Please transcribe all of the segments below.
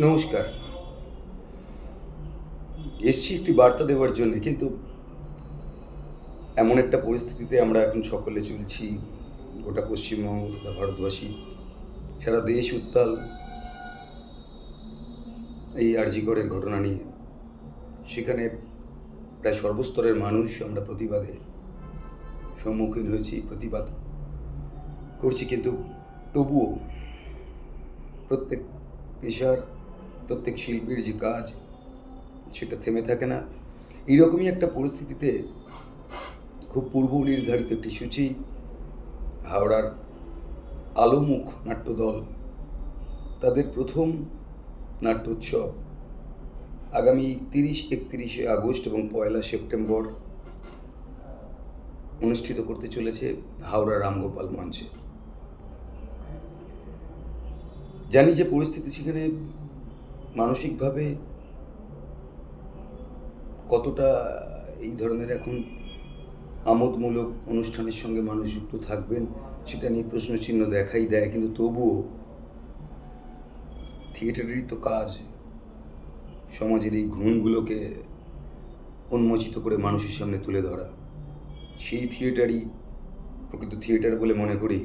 নমস্কার। এসছি একটি বার্তা দেওয়ার জন্য, কিন্তু এমন একটা পরিস্থিতিতে আমরা এখন সকলে চলছি, গোটা পশ্চিমবঙ্গ তথা ভারতবাসী। সারা দেশ উত্তাল এই আরজিগড়ের ঘটনা নিয়ে। সেখানে প্রায় সর্বস্তরের মানুষ আমরা প্রতিবাদে সম্মুখীন হয়েছি, প্রতিবাদ করছি, কিন্তু তবুও প্রত্যেক পেশার প্রত্যেক শিল্পীর যে কাজ, সেটা থেমে থাকে না। এইরকমই একটা পরিস্থিতিতে খুব পূর্ব নির্ধারিত একটি সূচি হাওড়ার আলোমুখ নাট্যদল, তাদের প্রথম নাট্যোৎসব আগামী তিরিশ, একত্রিশে আগস্ট এবং পয়লা সেপ্টেম্বর অনুষ্ঠিত করতে চলেছে হাওড়া রামগোপাল মঞ্চে। জানি যে পরিস্থিতি সেখানে মানসিকভাবে কতটা এই ধরনের এখন আমোদমূলক অনুষ্ঠানের সঙ্গে মানুষ যুক্ত থাকবেন, সেটা নিয়ে প্রশ্নচিহ্ন দেখাই দেয়, কিন্তু তবুও থিয়েটারেরই তো কাজ, সমাজের এই ঘুণগুলোকে উন্মোচিত করে মানুষের সামনে তুলে ধরা। সেই থিয়েটারই প্রকৃত থিয়েটার বলে মনে করি,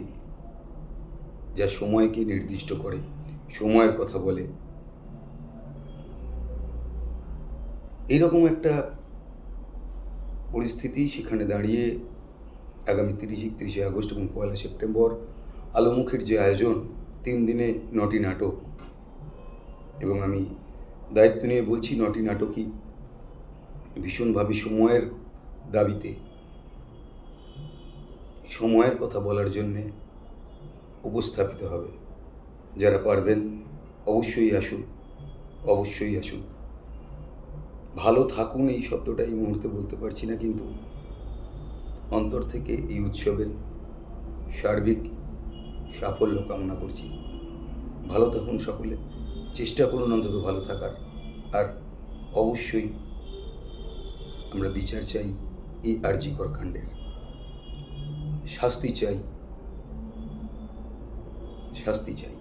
যা সময়কে নির্দিষ্ট করে, সময়ের কথা বলে। এইরকম একটা পরিস্থিতি সেখানে দাঁড়িয়ে আগামী তিরিশ একত্রিশে আগস্ট এবং পয়লা সেপ্টেম্বর আলোমুখের যে আয়োজন, তিন দিনে নটি নাটক। এবং আমি দায়িত্ব নিয়ে বলছি, নটি নাটকই ভীষণভাবে সময়ের দাবিতে। সময়ের কথা বলার জন্যে উপস্থাপিত হবে। যারা পারবেন, অবশ্যই আসুন অবশ্যই আসুন। ভালো থাকুন, এই শব্দটা এই মুহূর্তে বলতে পারছি না, কিন্তু অন্তর থেকে এই উৎসবের সার্বিক সাফল্য কামনা করছি। ভালো থাকুন সকলে, চেষ্টা করুন অন্তত ভালো থাকার। আর অবশ্যই আমরা বিচার চাই এই আরজিকর কাণ্ডের। শাস্তি চাই শাস্তি চাই।